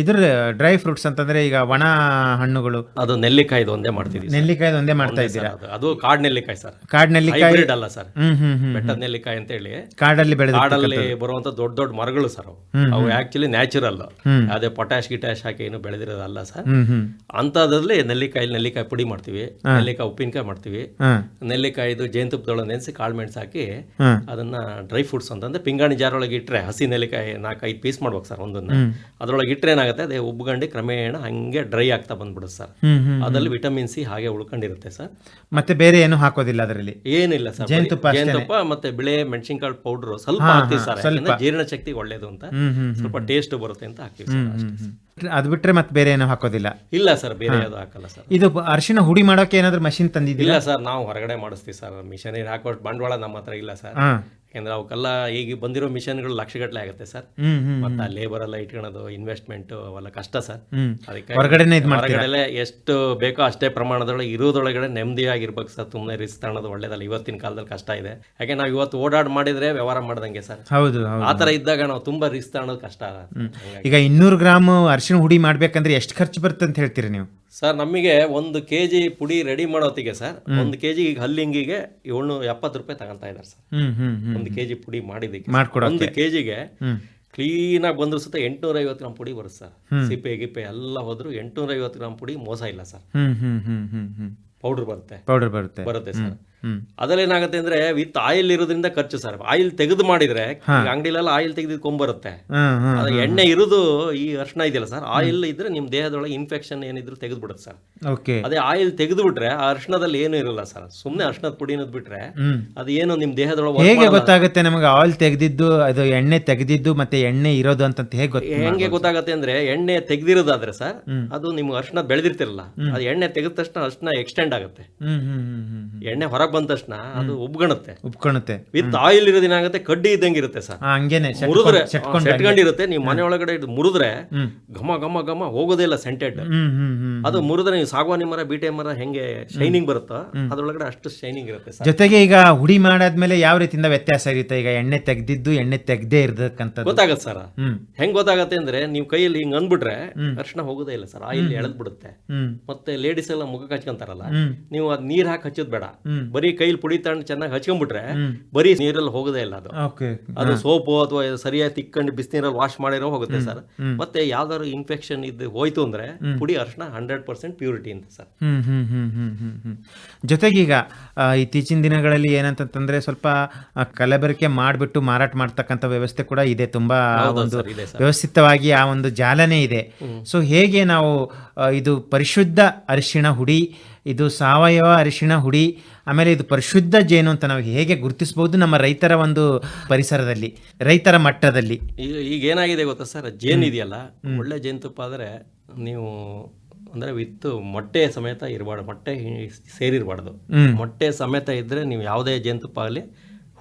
ಇದ್ರ ಡ್ರೈ ಫ್ರೂಟ್ಸ್ ಅಂತಂದ್ರೆ ಈಗ ಒಣ ಹಣ್ಣುಗಳು. ಅದು ನೆಲ್ಲಿಕಾಯಿ ಒಂದೇ ಮಾಡ್ತೀವಿ. ನೆಲ್ಲಿಕಾಯಿ ಒಂದೇ ಮಾಡ್ತಾ ಇದ್ದೀರಾ? ಅದು. ಅದು ಕಾಡ್ ನೆಲ್ಲಿಕಾಯಿ ಸರ್ ಕಾಡ್ ನೆಲ್ಲಿಕಾಯಿ? ಅಲ್ಲ ಸರ್ ಬೆಟ್ಟದ ನೆಲ್ಲಿಕಾಯಿ ಅಂತ ಹೇಳಿ ಕಾಡಲ್ಲಿ ಬೆಳೆದ ಕಾಡಲ್ಲಿ ಬರುವಂತ ದೊಡ್ಡ ದೊಡ್ಡ ಮರಗಳು ಸರ್ ಅವು. ಅವು ಆಕ್ಚುಲಿ ನ್ಯಾಚುರಲ್ ಅದೇ ಪೊಟ್ಯಾಶ್ ಗಿಟ್ಯಾಶ್ ಹಾಕಿ ಏನು ಬೆಳೆದಿರೋದಲ್ಲ ಸರ್ ಅಂತದ್ರಲ್ಲಿ ನೆಲ್ಲಿಕಾಯಿ ನೆಲ್ಲಿಕಾಯಿ ಪುಡಿ ಮಾಡ್ತೀವಿ. ನೆಲ್ಲಿಕಾಯಿ ಉಪ್ಪಿನಕಾಯಿ ಮಾಡ್ತೀವಿ. ನೆಲ್ಲಿಕಾಯಿದು ಜೇನುತುಪ್ಪದೊಳಗೆ ನೆನೆಸಿ ಕಾಳು ಮೆಣಸು ಹಾಕಿ ಅದನ್ನ ಡ್ರೈ ಫ್ರೂಟ್ಸ್ ಅಂತಂದ್ರೆ ಪಿಂಗಾಣಿ ಜಾರೊಳಗೆ ಇಟ್ರೆ ಹಸಿ ನೆಲ್ಲಿಕಾಯಿ ನಾಲ್ಕೈದು ಪೀಸ್ ಮಾಡ್ಬೇಕು ಸರ್ ಒಂದನ್ನ. ಅದರೊಳಗೆ ಇಟ್ರೆ ಏನಾಗುತ್ತೆ ಅದೇ ಉಬ್ಗಂಡು ಕ್ರಮೇಣ ಹಂಗೆ ಡ್ರೈ ಆಗ್ತಾ ಬಂದ್ಬಿಡುತ್ತೆ ಸರ್. ಅದ್ರಲ್ಲಿ ವಿಟಮಿನ್ ಸಿ ಹಾಗೆ ಉಳ್ಕೊಂಡಿರುತ್ತೆ ಸರ್. ಮತ್ತೆ ಬೇರೆ ಏನು ಹಾಕೋದಿಲ್ಲ ಅದರಲ್ಲಿ? ಏನಿಲ್ಲ ಸರ್. ಜೇನುತುಪ್ಪ ಮತ್ತೆ ಬಿಳೆ ಮೆಣಸಿನಕಾಳು ಪೌಡರ್ ಸ್ವಲ್ಪ ಹಾಕ್ತೀವಿ ಸರ್. ಜೀರ್ಣ ಶಕ್ತಿ ಒಳ್ಳೇದು ಅಂತ. ಸ್ವಲ್ಪ ಟೇಸ್ಟ್ ಬರುತ್ತೆ ಅಂತ ಹಾಕ್ತೀವಿ ಸರ್ ಅಷ್ಟೇ. ಅದು ಬಿಟ್ರೆ ಮತ್ತೆ ಬೇರೆ ಏನೋ ಹಾಕೋದಿಲ್ಲ. ಇಲ್ಲ ಸರ್ ಬೇರೆ ಯಾವುದು ಹಾಕಲ್ಲ ಸರ್. ಇದು ಅರ್ಶಿನ ಹುಡಿ ಮಾಡೋಕೆ ಏನಾದ್ರು ಮಷಿನ್ ತಂದಿದ್ದಿಲ್ಲ ಇಲ್ಲ ಸರ್ ನಾವು ಹೊರಗಡೆ ಮಾಡಿಸ್ತೀವಿ ಸರ್. ಮಿಷನ್ ಹಾಕೋ ಬಂಡವಾಳ ನಮ್ಮ ಹತ್ರ ಇಲ್ಲ ಸರ್. ಯಾಕಂದ್ರೆ ಅವಕ್ಕೆಲ್ಲ ಈಗ ಬಂದಿರೋ ಮಿಷನ್ಗಳು ಲಕ್ಷಗಟ್ಟಲೆ ಆಗುತ್ತೆ ಸರ್. ಮತ್ತೆ ಲೇಬರ್ ಎಲ್ಲ ಇಟ್ಕೊಳೋದು ಇನ್ವೆಸ್ಟ್ಮೆಂಟ್ ಅವೆಲ್ಲ ಕಷ್ಟ ಸರ್. ಅದಕ್ಕೆ ಎಷ್ಟು ಬೇಕೋ ಅಷ್ಟೇ ಪ್ರಮಾಣದೊಳಗೆ ಇರೋದೊಳಗಡೆ ನೆಮ್ಮದಿಯಾಗಿರ್ಬೇಕು ಸರ್. ತುಂಬಾ ರಿಸ್ಕ್ ತಗೊಳ್ಳೋದು ಒಳ್ಳೇದಲ್ಲ. ಇವತ್ತಿನ ಕಾಲದಲ್ಲಿ ಕಷ್ಟ ಇದೆ. ಯಾಕೆ ನಾವು ಇವತ್ತು ಓಡಾಡ್ ಮಾಡಿದ್ರೆ ವ್ಯವಹಾರ ಮಾಡ್ದಂಗೆ ಸರ್. ಹೌದು ಆ ತರ ಇದ್ದಾಗ ನಾವು ತುಂಬಾ ರಿಸ್ಕ್ ತಗೊಳ್ಳೋದು ಕಷ್ಟ ಈಗ ಇನ್ನೂರು ಗ್ರಾಮ್ ಅರಿಶಿನ ಹುಡಿ ಮಾಡ್ಬೇಕಂದ್ರೆ ಎಷ್ಟು ಖರ್ಚು ಬರುತ್ತೆ ಅಂತ ಹೇಳ್ತೀರಿ ನೀವು? ಸರ್ ನಮಗೆ ಒಂದು ಕೆ ಜಿ ಪುಡಿ ರೆಡಿ ಮಾಡೋತ್ತಿಗೆ ಸರ್. ಒಂದು ಕೆ ಜಿ ಈಗ ಹಲ್ಲಿಂಗಿಗೆ ಏಳ್ನೂರ ಎಪ್ಪತ್ತು ರೂಪಾಯಿ ತಗೊಂತಾ ಇದ್ದಾರೆ ಸರ್. ಒಂದು ಕೆ ಜಿ ಪುಡಿ ಮಾಡ್ಕೊಡೋಕೆ. ಒಂದು ಕೆ ಜಿಗೆ ಕ್ಲೀನ್ ಕ್ಲೀನಾಗಿ ಬಂದ್ರು ಸುತ್ತ ಎಂಟುನೂರ ಐವತ್ತು ಗ್ರಾಮ್ ಪುಡಿ ಬರುತ್ತೆ ಸರ್. ಸಿಪ್ಪೆ ಗಿಪ್ಪೆ ಎಲ್ಲ ಹೋದ್ರು ಎಂಟುನೂರ ಐವತ್ತು ಗ್ರಾಮ್ ಪುಡಿ ಮೋಸ ಇಲ್ಲ ಸರ್. ಪೌಡರ್ ಬರುತ್ತೆ. ಪೌಡರ್ ಬರುತ್ತೆ. ಬರುತ್ತೆ ಸರ್. ಅದ್ರಲ್ಲಿ ಏನಾಗುತ್ತೆ ಅಂದ್ರೆ ವಿತ್ ಆಯಿಲ್ ಇರೋದ್ರಿಂದ ಖರ್ಚು ಸರ್. ಆಯಿಲ್ ತೆಗೆದು ಮಾಡಿದ್ರೆ ಅಂಗಡಿಲೆಲ್ಲ ಆಯಿಲ್ ತೆಗೆದುಕೊಂಡ್ಬರುತ್ತೆ ಕೊಂಬರುತ್ತೆ ಹ್ಮ್ ಅದು ಎಣ್ಣೆ ಇರೋದು ಈ ಅರ್ಶನ ಇದೆಯಲ್ಲ ಸರ್ ಆಯಿಲ್ ಇದ್ರೆ ನಿಮ್ ದೇಹದೊಳಗೆ ಇನ್ಫೆಕ್ಷನ್ ಏನಿದ್ರು ತೆಗೆದು ಬಿಡುತ್ತೆ ಸರ್ ಅದೇ ಆಯಿಲ್ ತೆಗೆದು ಬಿಟ್ರೆ ಆ ಅರ್ಶನದಲ್ಲಿ ಏನು ಇರಲ್ಲ ಸರ್. ಸುಮ್ನೆ ಅರ್ಶನದ ಪುಡಿನದ್ ಬಿಟ್ರೆ ಅದು ಏನು ನಿಮ್ ದೇಹದೊಳಗೆ ಹೇಗೆ ಗೊತ್ತಾಗುತ್ತೆ ನಮಗೆ ಆಯಿಲ್ ತೆಗೆದಿದ್ದು ಅದು ಎಣ್ಣೆ ತೆಗೆದಿದ್ದು ಮತ್ತೆ ಎಣ್ಣೆ ಇರೋದು ಅಂತ ಹೇಗೆ ಹೆಂಗೆ ಗೊತ್ತಾಗುತ್ತೆ ಅಂದ್ರೆ ಎಣ್ಣೆ ತೆಗೆದಿರೋದಾದ್ರೆ ಸರ್ ಅದು ನಿಮ್ಗೆ ಅರ್ಶನ ಬೆಳೆದಿರ್ತಿರಲ್ಲ ಅದು ಎಣ್ಣೆ ತೆಗೆದ ತಕ್ಷಣ ಅರ್ಶನ ಎಕ್ಸ್ಟೆಂಡ್ ಆಗುತ್ತೆ. ಎಣ್ಣೆ ಹೊರಗೆ ಬಂದ ತಕ್ಷಣ ಅದು ಉಬ್ಗಣುತ್ತೆ ಉಪ್ಕೊಳುತ್ತೆ ವಿತ್ ಆಯಿಲ್ ಇರೋದೇನಾಗುತ್ತೆ ಕಡ್ಡಿ ಇದ್ದಂಗೆ ಇರುತ್ತೆ ಸರ್. ಹಂಗೇನೆ ಮುರಿದ್ರೆ ಸೆಟ್ಕೊಂಡಿರುತ್ತೆ ನೀವು ಮನೆ ಒಳಗಡೆ ಇದು ಮುರಿದ್ರೆ. ಘಮ ಘಮ ಘಮ ಹೋಗೋದೇ ಇಲ್ಲ ಸೆಂಟೆಡ್. ಅದು ಮುರಿದ್ರೆ ನೀವು ಸಾಗುವಾನಿ ಮರ ಬೀಟೆ ಮರ ಹೆಂಗೆ ಶೈನಿಂಗ್ ಬರುತ್ತೋ ಅದ್ರೊಳಗಡೆ ಅಷ್ಟು ಶೈನಿಂಗ್ ಇರುತ್ತೆ ಜೊತೆಗೆ ಈಗ ಹುಡಿ ಮಾಡಾದ್ಮೇಲೆ ಯಾವ ರೀತಿಯಿಂದ ವ್ಯತ್ಯಾಸ ಇರುತ್ತೆ? ಈಗ ಎಣ್ಣೆ ತೆಗ್ದಿದ್ದು ಎಣ್ಣೆ ತೆಗ್ದೇ ಇರತಕ್ಕಂಥದ್ದು. ಗೊತ್ತಾಗತ್ತೆ ಸರ್. ಹೆಂಗ್ ಗೊತ್ತಾಗತ್ತೆ ಅಂದ್ರೆ ನೀವು ಕೈಯಲ್ಲಿ ಹಿಂಗ್ ಅಂದ್ಬಿಟ್ರೆ ಅರ್ಶನ ಹೋಗೋದೇ ಇಲ್ಲ ಸರ್. ಆಯಿಲ್ ಎಳೆದ್ ಬಿಡುತ್ತೆ ಮತ್ತೆ ಲೇಡೀಸ್ ಎಲ್ಲ ಮುಖ ಹಚ್ಕೊಂತಾರಲ್ಲ. ನೀವು ಅದ್ ನೀರ್ ಹಾಕಿ ಹಚ್ಚೋದ್ ಬೇಡ. ಬರೀ ಕೈಲಿ ಪುಡಿ ತಗೊಂಡು ಚೆನ್ನಾಗಿ ಹಚ್ಕೊಂಡ್ಬಿಟ್ರೆ ಬರೀ ನೀರಲ್ಲಿ ಹೋಗೋದೇ ಇಲ್ಲ ಅದು. ಅದು ಸೋಪು ಅಥವಾ ಸರಿಯಾಗಿ ತಿಕ್ಕೊಂಡು ಬಿಸಿನೀರಲ್ಲಿ ವಾಶ್ ಮಾಡಿರೋ ಹೋಗುತ್ತೆ ಸರ್. ಮತ್ತೆ ಯಾವ್ದಾದ್ರು ಇನ್ಫೆಕ್ಷನ್ ಇದ್ದು ಹೋಯ್ತು ಅಂದ್ರೆ ಪುಡಿ ಅರ್ಶನ ಹಂಡ್ರೆಡ್ ಪರ್ಸೆಂಟ್ ಪ್ಯೂರಿಟಿ ಅಂತ ಸರ್. ಜೊತೆಗೀಗ ಇತ್ತೀಚಿನ ದಿನಗಳಲ್ಲಿ ಏನಂತಂದ್ರೆ ಸ್ವಲ್ಪ ಕಲಬೆರಕೆ ಮಾಡಿಬಿಟ್ಟು ಮಾರಾಟ ಮಾಡ್ತಕ್ಕಂಥ ವ್ಯವಸ್ಥೆ ಕೂಡ ಇದೆ. ತುಂಬಾ ಒಂದು ವ್ಯವಸ್ಥಿತವಾಗಿ ಆ ಒಂದು ಜಾಲನೆ ಇದೆ. ಸೊ ಹೇಗೆ ನಾವು ಇದು ಪರಿಶುದ್ಧ ಅರಿಶಿಣ ಹುಡಿ ಇದು ಸಾವಯವ ಅರಿಶಿಣ ಹುಡಿ ಆಮೇಲೆ ಇದು ಪರಿಶುದ್ಧ ಜೇನು ಅಂತ ನಾವು ಹೇಗೆ ಗುರುತಿಸಬಹುದು ನಮ್ಮ ರೈತರ ಒಂದು ಪರಿಸರದಲ್ಲಿ ರೈತರ ಮಟ್ಟದಲ್ಲಿ. ಈಗ ಏನಾಗಿದೆ ಗೊತ್ತಾ ಸರ್? ಜೇನು ಇದೆಯಲ್ಲ ಒಳ್ಳೆ ಜೇನುತುಪ್ಪ ಆದರೆ ನೀವು ಅಂದರೆ ವಿತ್ ಮೊಟ್ಟೆ ಸಮೇತ ಇರಬಾರ್ದು ಮೊಟ್ಟೆ ಸೇರಿರಬಾರ್ದು. ಮೊಟ್ಟೆ ಸಮೇತ ಇದ್ರೆ ನೀವು ಯಾವುದೇ ಜೇನುತುಪ್ಪ ಆಗಲಿ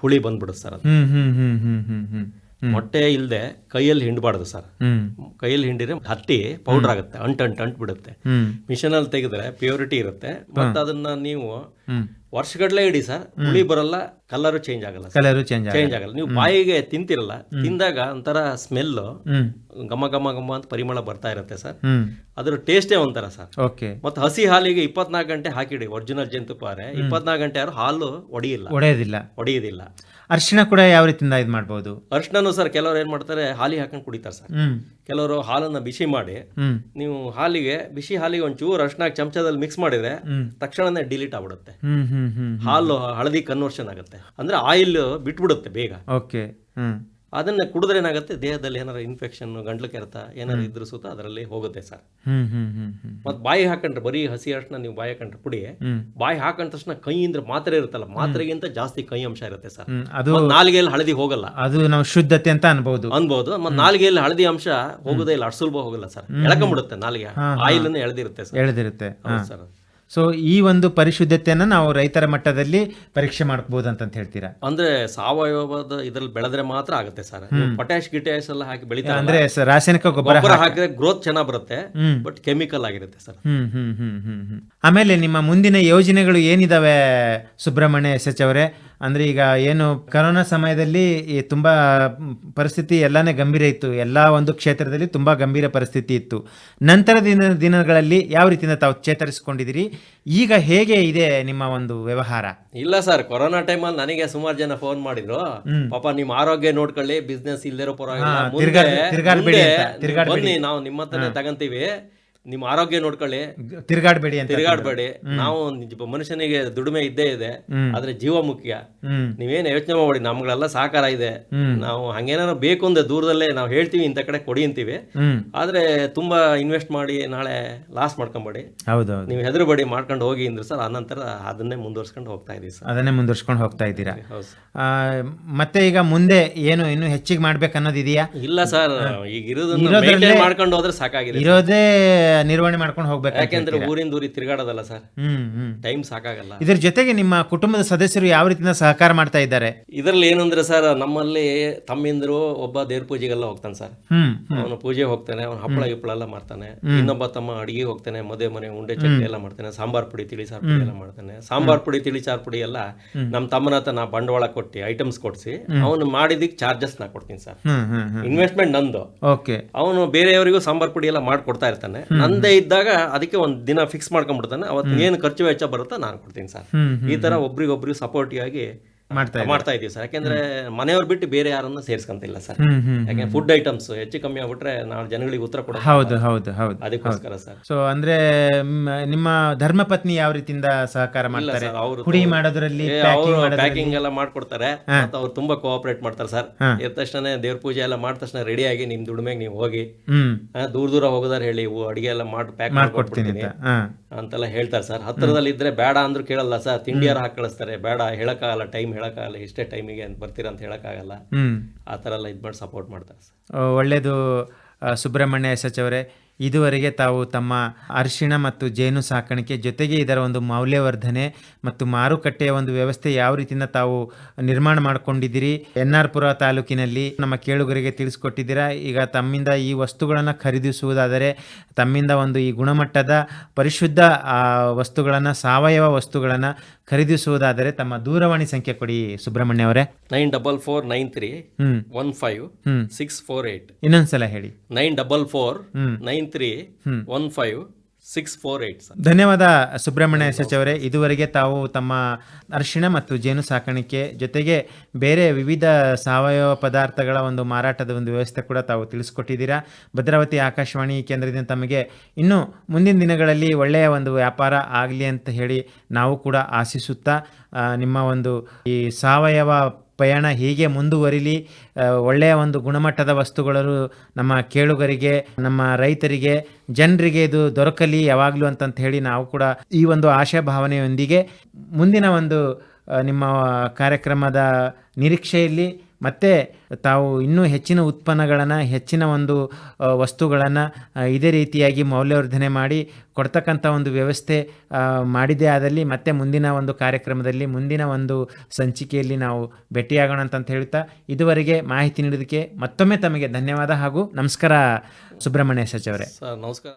ಹುಳಿ ಬಂದ್ಬಿಡುತ್ತೆ ಸರ್ ಅದು. ಮೊಟ್ಟೆ ಇಲ್ಲದೆ ಕೈಯಲ್ಲಿ ಹಿಂಡಬಾರ್ದು ಸರ್. ಕೈಯಲ್ಲಿ ಹಿಂಡಿದ್ರೆ ಹತ್ತಿ ಪೌಡರ್ ಆಗುತ್ತೆ ಅಂಟ್ ಅಂಟ್ ಅಂಟ್ ಬಿಡುತ್ತೆ. ಮಿಷನ್ ಅಲ್ಲಿ ತೆಗೆದ್ರೆ ಪ್ಯೂರಿಟಿ ಇರುತ್ತೆ ಮತ್ತೆ ಅದನ್ನ ನೀವು ವರ್ಷಗಡ್ಲೆ ವರ್ಷಗಟ್ಲೆ ಇಡಿ ಸರ್. ಹುಳಿ ಬರಲ್ಲ ಕಲರ್ ಚೇಂಜ್ ಆಗಲ್ಲ ಕಲರ್ ಚೇಂಜ್ ಚೇಂಜ್ ಆಗಲ್ಲ. ನೀವು ಬಾಯಿಗೆ ತಿಂತಿರಲ್ಲ ತಿಂದಾಗ ಒಂಥರ ಸ್ಮೆಲ್ ಗಮ ಗಮ ಗಮ ಘಮ ಅಂತ ಪರಿಮಳ ಬರ್ತಾ ಇರುತ್ತೆ ಸರ್. ಅದ್ರ ಟೇಸ್ಟೇ ಒಂಥರ ಸರ್. ಓಕೆ. ಮತ್ತೆ ಹಸಿ ಹಾಲಿಗೆ ಇಪ್ಪತ್ನಾಲ್ಕು ಗಂಟೆ ಹಾಕಿಡಿ ಒರಿಜಿನಲ್ ಜೇನುತುಪ್ಪಾರೆ ಇಪ್ಪತ್ನಾಲ್ಕು ಗಂಟೆ ಯಾರು ಹಾಲು ಒಡೆಯಿಲ್ಲ. ಒಡೆಯೋದಿಲ್ಲ. ಒಡೆಯೋದಿಲ್ಲ. ಅರಿಶಿಣ ಕೂಡ ಯಾವ ರೀತಿಯಿಂದ ಇದು ಮಾಡ್ಬೋದು? ಅರ್ಶನೂ ಸರ್ ಕೆಲವರು ಏನ್ ಮಾಡ್ತಾರೆ ಹಾಲಿ ಹಾಕೊಂಡು ಕುಡಿತಾರೆ ಸರ್. ಹ್ಮ್. ಕೆಲವರು ಹಾಲನ್ನ ಬಿಸಿ ಮಾಡಿ ಹ್ಮ್. ನೀವು ಹಾಲಿಗೆ ಬಿಸಿ ಹಾಲಿಗೆ ಒಂಚೂರು ಅರ್ಶಿನ ಚಮಚದಲ್ಲಿ ಮಿಕ್ಸ್ ಮಾಡಿದ್ರೆ. ತಕ್ಷಣನೇ ಡಿಲೀಟ್ ಆಗ್ಬಿಡುತ್ತೆ. ಹ್ಮ್ ಹ್ಮ್ ಹ್ಮ್ ಹಾಲು ಹಳದಿ ಕನ್ವರ್ಷನ್ ಆಗುತ್ತೆ. ಅಂದ್ರೆ ಆಯಿಲ್ ಬಿಟ್ಬಿಡುತ್ತೆ ಬೇಗ. ಓಕೆ. ಹ್ಮ್. ಅದನ್ನ ಕುಡಿದ್ರೆ ಏನಾಗುತ್ತೆ? ದೇಹದಲ್ಲಿ ಏನಾರು ಇನ್ಫೆಕ್ಷನ್ ಗಂಟ್ಲು ಕೆರೆತ ಏನಾರು ಇದ್ರೂ ಸುತ್ತ ಅದರಲ್ಲಿ ಹೋಗುತ್ತೆ ಸರ್. ಮತ್ತೆ ಬಾಯಿ ಹಾಕೊಂಡ್ರೆ ಬರೀ ಹಸಿ ಅರ್ಶನ ನೀವು ಬಾಯಿ ಹಾಕೊಂಡ್ರೆ ಕುಡಿ ಬಾಯಿ ಹಾಕೊಂಡ ತಕ್ಷಣ ಕೈಯಿಂದ ಮಾತ್ರೆ ಇರುತ್ತಲ್ಲ ಮಾತ್ರೆಗಿಂತ ಜಾಸ್ತಿ ಕೈ ಅಂಶ ಇರುತ್ತೆ ಸರ್. ಅದು ನಾಲ್ಗೆಯಲ್ಲಿ ಹಳದಿ ಹೋಗಲ್ಲ. ಅದು ನಾವು ಶುದ್ಧತೆ ಅಂತ ಅನ್ಬಹುದು ಅನ್ಬಹುದು ಮತ್ತೆ ನಾಲಿಗೆಯಲ್ಲಿ ಹಳದಿ ಅಂಶ ಹೋಗೋದೇ ಇಲ್ಲ ಅಷ್ಟು ಸುಲಭ ಹೋಗಲ್ಲ ಸರ್. ಎಳ್ಕೊಂಡ್ಬಿಡುತ್ತೆ ನಾಲಿಗೆ. ಆಯಿಲ್ ಎಳೆದಿರುತ್ತೆ ಸರ್. ಎಳೆದಿರುತ್ತೆ. ಸರ್. ಸೊ ಈ ಒಂದು ಪರಿಶುದ್ಧತೆಯನ್ನು ನಾವು ರೈತರ ಮಟ್ಟದಲ್ಲಿ ಪರೀಕ್ಷೆ ಮಾಡ್ಕೋಬಹುದು ಅಂತ ಹೇಳ್ತೀರಾ? ಅಂದ್ರೆ ಸಾವಯವದ ಇದ್ರಲ್ಲಿ ಬೆಳೆದ್ರೆ ಮಾತ್ರ ಆಗುತ್ತೆ ಸರ್. ಪೊಟ್ಯಾಶ್ ಗಿಟ್ಯಾಶ್ ಎಲ್ಲ ಹಾಕಿ ಬೆಳಿತಾರೆ ಅಂದ್ರೆ ರಾಸಾಯನಿಕ ಗೊಬ್ಬರ ಹಾಕಿದ್ರೆ ಗ್ರೋತ್ ಚೆನ್ನಾಗಿ ಬರುತ್ತೆ. ಬಟ್ ಕೆಮಿಕಲ್ ಆಗಿರುತ್ತೆ ಸರ್. ಹ್ಮ್ ಹ್ಮ್ ಹ್ಮ್ ಹ್ಮ್ ಹ್ಮ್. ಆಮೇಲೆ ನಿಮ್ಮ ಮುಂದಿನ ಯೋಜನೆಗಳು ಏನಿದಾವೆ ಸುಬ್ರಹ್ಮಣ್ಯ ಎಸ್ ಎಚ್ ಅವರೇ? ಅಂದ್ರೆ ಈಗ ಏನು ಕರೋನಾ ಸಮಯದಲ್ಲಿ ಈ ತುಂಬಾ ಪರಿಸ್ಥಿತಿ ಎಲ್ಲಾನೇ ಗಂಭೀರ ಇತ್ತು. ಎಲ್ಲ ಒಂದು ಕ್ಷೇತ್ರದಲ್ಲಿ ತುಂಬಾ ಗಂಭೀರ ಪರಿಸ್ಥಿತಿ ಇತ್ತು. ನಂತರ ದಿನ ದಿನಗಳಲ್ಲಿ ಯಾವ ರೀತಿಯಿಂದ ತಾವು ಚೇತರಿಸಿಕೊಂಡಿದ್ದೀರಿ? ಈಗ ಹೇಗೆ ಇದೆ ನಿಮ್ಮ ಒಂದು ವ್ಯವಹಾರ? ಇಲ್ಲ ಸರ್ ಕೊರೋನಾ ಟೈಮಲ್ಲಿ ನನಗೆ ಸುಮಾರು ಜನ ಫೋನ್ ಮಾಡಿದ್ರು. ಪಾಪ ನಿಮ್ ಆರೋಗ್ಯ ನೋಡ್ಕೊಳ್ಳಿ ಬಿಸ್ನೆಸ್ ಇಲ್ದಿರೋ ಪರವಾಗಿಲ್ಲ. ಬನ್ನಿ ನಾವು ನಿಮ್ಮ ಹತ್ರನೇ ತಗಂತೀವಿ. ನಿಮ್ ಆರೋಗ್ಯ ನೋಡ್ಕೊಳ್ಳಿ. ತಿರ್ಗಾಡ್ಬೇಡಿ ತಿರುಗಾಡ್ಬೇಡಿ. ನಾವು ಮನುಷ್ಯನಿಗೆ ದುಡಿಮೆ ಇದ್ದೇ ಇದೆ ಆದ್ರೆ ಜೀವ ಮುಖ್ಯ. ನೀವೇನು ಯೋಚನೆ ಮಾಡಿ ನಮ್ಗಳೆಲ್ಲ ಸಹಕಾರ ಇದೆ. ನಾವು ಹಂಗೇನಾರು ಬೇಕು ಅಂದ್ರೆ ದೂರದಲ್ಲೇ ನಾವು ಹೇಳ್ತೀವಿ ಇಂಥ ಕಡೆ ಕೊಡಿ ಅಂತೀವಿ. ಆದ್ರೆ ತುಂಬಾ ಇನ್ವೆಸ್ಟ್ ಮಾಡಿ ನಾಳೆ ಲಾಸ್ ಮಾಡ್ಕೊಂಬೇಡಿ. ಹೌದು ನೀವು ಹೆದರುಬೇಡಿ ಮಾಡ್ಕೊಂಡು ಹೋಗಿ ಅಂದ್ರೆ ಸರ್ ಆನಂತರ ಅದನ್ನೇ ಮುಂದುವರ್ಸ್ಕೊಂಡು ಹೋಗ್ತಾ ಇದೀವಿ ಸರ್. ಅದನ್ನೇ ಮುಂದುವರ್ಸ್ಕೊಂಡು ಹೋಗ್ತಾ ಇದ್ದೀರಾ? ಮತ್ತೆ ಈಗ ಮುಂದೆ ಏನು ಇನ್ನು ಹೆಚ್ಚಿಗೆ ಮಾಡ್ಬೇಕನ್ನೋದು ಅನ್ನೋದಿದೆಯಾ ಇಲ್ಲ ಸರ್ ಈಗ ಇರೋದನ್ನ ಮಾಡ್ಕೊಂಡು ಹೋದ್ರೆ ಸಾಕಾಗಿದೆ ಇರೋದೇ ನಿರ್ವಹಣೆ ಮಾಡ್ಕೊಂಡು ಹೋಗ್ಬೇಕು ಯಾಕೆಂದ್ರೆ ಊರಿಂದ ಊರಿಗೆ ತಿರುಗಾಡೋದಲ್ಲ ಸರ್. ಹ್ಮ್ ಹ್ಮ್. ಟೈಮ್ ಸಾಕಾಗಲ್ಲ. ಇದ್ರ ಜೊತೆಗೆ ನಿಮ್ಮ ಕುಟುಂಬದ ಸದಸ್ಯರು ಯಾವ ರೀತಿಯಿಂದ ಸಹಕಾರ ಮಾಡ್ತಾ ಇದ್ದಾರೆ? ಇದ್ರಲ್ಲಿ ಏನಂದ್ರೆ ಸರ್ ನಮ್ಮಲ್ಲಿ ತಮ್ಮಿಂದ್ರು ಒಬ್ಬ ದೇವ್ರ ಪೂಜೆಗೆಲ್ಲ ಹೋಗ್ತಾನೆ ಸರ್. ಹ್ಮ್ ಅವನು ಪೂಜೆ ಹೋಗ್ತಾನೆ ಅವನು ಹಪ್ಪಳ ಗಿಪ್ಪಳ ಎಲ್ಲ ಮಾಡ್ತಾನೆ. ಇನ್ನೊಬ್ಬ ತಮ್ಮ ಅಡಿಗೆ ಹೋಗ್ತಾನೆ ಮದುವೆ ಮನೆ ಉಂಡೆ ಚಟ್ನಿ ಎಲ್ಲ ಮಾಡ್ತಾನೆ ಸಾಂಬಾರ್ ಪುಡಿ ತಿಳಿ ಸಾರ್ ಪುಡಿ ಎಲ್ಲ ಮಾಡ್ತಾನೆ. ಸಾಂಬಾರ್ ಪುಡಿ ತಿಳಿ ಸಾರ್ ಪುಡಿ ಎಲ್ಲ ನಮ್ಮ ತಮ್ಮನ ಹತ್ರ ನಾ ಬಂಡವಾಳ ಕೊಟ್ಟು ಐಟಮ್ಸ್ ಕೊಡ್ಸಿ ಅವನು ಮಾಡಿದಕ್ಕೆ ಚಾರ್ಜಸ್ ನಾ ಕೊಡ್ತೀನಿ ಸರ್. ಇನ್ವೆಸ್ಟ್ಮೆಂಟ್ ನಂದು. ಅವನು ಬೇರೆಯವರಿಗೂ ಸಾಂಬಾರ್ ಪುಡಿ ಎಲ್ಲ ಮಾಡ್ಕೊಡ್ತಾ ಇರ್ತಾನೆ. ನಂದೇ ಇದ್ದಾಗ ಅದಕ್ಕೆ ಒಂದು ದಿನ ಫಿಕ್ಸ್ ಮಾಡ್ಕೊಂಡ್ಬಿಡ್ತಾನೆ. ಅವತ್ತು ಏನು ಖರ್ಚು ವೆಚ್ಚ ಬರುತ್ತೋ ನಾನು ಕೊಡ್ತೀನಿ ಸರ್. ಈ ತರ ಒಬ್ರಿಗೊಬ್ರಿಗೆ ಸಪೋರ್ಟಿವ್ ಆಗಿ ಮಾಡ್ತಾ ಇದೀವಿ ಸರ್. ಯಾಕೆಂದ್ರೆ ಮನೆಯವ್ರು ಬಿಟ್ಟು ಬೇರೆ ಯಾರನ್ನ ಸೇರ್ಸ್ಕೊಂತಿಲ್ಲ ಸರ್. ಯಾಕೆ ಫುಡ್ ಐಟಮ್ಸ್ ಹೆಚ್ಚು ಕಮ್ಮಿ ಆಗ್ಬಿಟ್ರೆ ನಾವು ಜನಗಳಿಗೆ ಉತ್ತರ ಕೊಡ ಹೌದು ಹೌದು ಹೌದು ಅದಕ್ಕೋಸ್ಕರ ಸರ್. ಸೊ ಅಂದ್ರೆ ನಿಮ್ಮ ಧರ್ಮ ಪತ್ನಿ ಯಾವ ರೀತಿಯಿಂದ ಸಹಕಾರ ಮಾಡ್ತಾರೆ? ಪುಡಿ ಮಾಡೋದ್ರಲ್ಲಿ ಅವರು ಪ್ಯಾಕಿಂಗ್ ಎಲ್ಲ ಮಾಡ್ಕೊಡ್ತಾರೆ ಮತ್ತೆ ಅವ್ರು ತುಂಬಾ ಕೋಆಪರೇಟ್ ಮಾಡ್ತಾರೆ ಸರ್. ಎದ್ದ ತಕ್ಷಣ ದೇವ್ರ ಪೂಜೆ ಎಲ್ಲ ಮಾಡಿದ ತಕ್ಷಣ ರೆಡಿ ಆಗಿ ನಿಮ್ ದುಡಿಮೆಗೆ ನೀವು ಹೋಗಿ ದೂರ ದೂರ ಹೋಗೋದಾರ ಹೇಳಿ ಅಡಿಗೆ ಎಲ್ಲ ಮಾಡಿ ಪ್ಯಾಕ್ ಕೊಡ್ತೀನಿ ಮಾಡ್ಕೊಡ್ತೀನಿ ಅಂತೆಲ್ಲ ಹೇಳ್ತಾರೆ ಸರ್. ಹತ್ರದಲ್ಲಿ ಇದ್ರೆ ಬೇಡ ಅಂದ್ರೂ ಕೇಳಲ್ಲ ಸರ್. ತಿಂಡಿಯಾರ ಹಾಕಿ ಕಳಿಸ್ತಾರೆ? ಬೇಡ ಹೇಳಕ್ಕಾಗಲ್ಲ ಟೈಮ್ ಹೇಳಕ್ಕಾಗಲ್ಲ ಇಷ್ಟೇ ಟೈಮಿಗೆ ಅಂತ ಬರ್ತೀರಾ ಅಂತ ಹೇಳೋಕ್ಕಾಗಲ್ಲ. ಆ ಥರ ಎಲ್ಲ ಇದು ಮಾಡಿ ಸಪೋರ್ಟ್ ಮಾಡ್ತಾರೆ ಒಳ್ಳೆಯದು ಸುಬ್ರಹ್ಮಣ್ಯ ಎಸ್ ಎಚ್ ಅವರೇ. ಇದುವರೆಗೆ ತಾವು ತಮ್ಮ ಅರಿಶಿಣ ಮತ್ತು ಜೇನು ಸಾಕಾಣಿಕೆ ಜೊತೆಗೆ ಇದರ ಒಂದು ಮೌಲ್ಯವರ್ಧನೆ ಮತ್ತು ಮಾರುಕಟ್ಟೆಯ ಒಂದು ವ್ಯವಸ್ಥೆ ಯಾವ ರೀತಿಯಿಂದ ತಾವು ನಿರ್ಮಾಣ ಮಾಡಿಕೊಂಡಿದ್ದೀರಿ ಎನ್ ಆರ್ ಪುರ ತಾಲೂಕಿನಲ್ಲಿ ನಮ್ಮ ಕೇಳುಗರಿಗೆ ತಿಳಿಸ್ಕೊಟ್ಟಿದ್ದೀರಾ? ಈಗ ತಮ್ಮಿಂದ ಈ ವಸ್ತುಗಳನ್ನು ಖರೀದಿಸುವುದಾದರೆ ತಮ್ಮಿಂದ ಒಂದು ಈ ಗುಣಮಟ್ಟದ ಪರಿಶುದ್ಧ ಆ, ವಸ್ತುಗಳನ್ನು ಸಾವಯವ ವಸ್ತುಗಳನ್ನು ಖರೀದಿಸುವುದಾದರೆ ತಮ್ಮ ದೂರವಾಣಿ ಸಂಖ್ಯೆ ಕೊಡಿ ಸುಬ್ರಹ್ಮಣ್ಯ ಅವರೇ. Nine double four nine three hmm. One five hmm. Six four eight. ಇನ್ನೊಂದ್ಸಲ ಹೇಳಿ. Nine double four hmm. Nine three one five six four sir ಧನ್ಯವಾದ, ಸುಬ್ರಹ್ಮಣ್ಯ ಎಸ್ ಇದುವರೆಗೆ ತಾವು ತಮ್ಮ ಅರಿಶಿಣ ಮತ್ತು ಜೇನು ಸಾಕಾಣಿಕೆ ಜೊತೆಗೆ ಬೇರೆ ವಿವಿಧ ಸಾವಯವ ಪದಾರ್ಥಗಳ ಒಂದು ಮಾರಾಟದ ಒಂದು ವ್ಯವಸ್ಥೆ ಕೂಡ ತಾವು ತಿಳಿಸ್ಕೊಟ್ಟಿದ್ದೀರಾ. ಭದ್ರಾವತಿ ಆಕಾಶವಾಣಿ ಕೇಂದ್ರದಿಂದ ತಮಗೆ ಇನ್ನು ಮುಂದಿನ ದಿನಗಳಲ್ಲಿ ಒಳ್ಳೆಯ ಒಂದು ವ್ಯಾಪಾರ ಆಗಲಿ ಅಂತ ಹೇಳಿ ನಾವು ಕೂಡ ಆಶಿಸುತ್ತಾ ನಿಮ್ಮ ಒಂದು ಈ ಸಾವಯವ ಪಯಣ ಹೀಗೆ ಮುಂದುವರಿಲಿ ಒಳ್ಳೆಯ ಒಂದು ಗುಣಮಟ್ಟದ ವಸ್ತುಗಳು ನಮ್ಮ ಕೇಳುಗರಿಗೆ, ನಮ್ಮ ರೈತರಿಗೆ, ಜನರಿಗೆ ಇದು ದೊರಕಲಿ ಯಾವಾಗಲೂ ಅಂತಂತ ಹೇಳಿ ನಾವು ಕೂಡ ಈ ಒಂದು ಆಶಾಭಾವನೆಯೊಂದಿಗೆ ಮುಂದಿನ ಒಂದು ನಿಮ್ಮ ಕಾರ್ಯಕ್ರಮದ ನಿರೀಕ್ಷೆಯಲ್ಲಿ ಮತ್ತೆ ತಾವು ಇನ್ನೂ ಹೆಚ್ಚಿನ ಉತ್ಪನ್ನಗಳನ್ನು, ಹೆಚ್ಚಿನ ಒಂದು ವಸ್ತುಗಳನ್ನು ಇದೇ ರೀತಿಯಾಗಿ ಮೌಲ್ಯವರ್ಧನೆ ಮಾಡಿ ಕೊಡ್ತಕ್ಕಂಥ ಒಂದು ವ್ಯವಸ್ಥೆ ಮಾಡಿದೆ ಆದಲ್ಲಿ ಮತ್ತೆ ಮುಂದಿನ ಒಂದು ಕಾರ್ಯಕ್ರಮದಲ್ಲಿ, ಮುಂದಿನ ಒಂದು ಸಂಚಿಕೆಯಲ್ಲಿ ನಾವು ಭೇಟಿಯಾಗೋಣ ಅಂತಂತ ಹೇಳ್ತಾ ಇದುವರೆಗೆ ಮಾಹಿತಿ ನೀಡೋದಕ್ಕೆ ಮತ್ತೊಮ್ಮೆ ತಮಗೆ ಧನ್ಯವಾದ ಹಾಗೂ ನಮಸ್ಕಾರ. ಸುಬ್ರಹ್ಮಣ್ಯ ಸಚಿವರೇ. ಸರ್, ನಮಸ್ಕಾರ.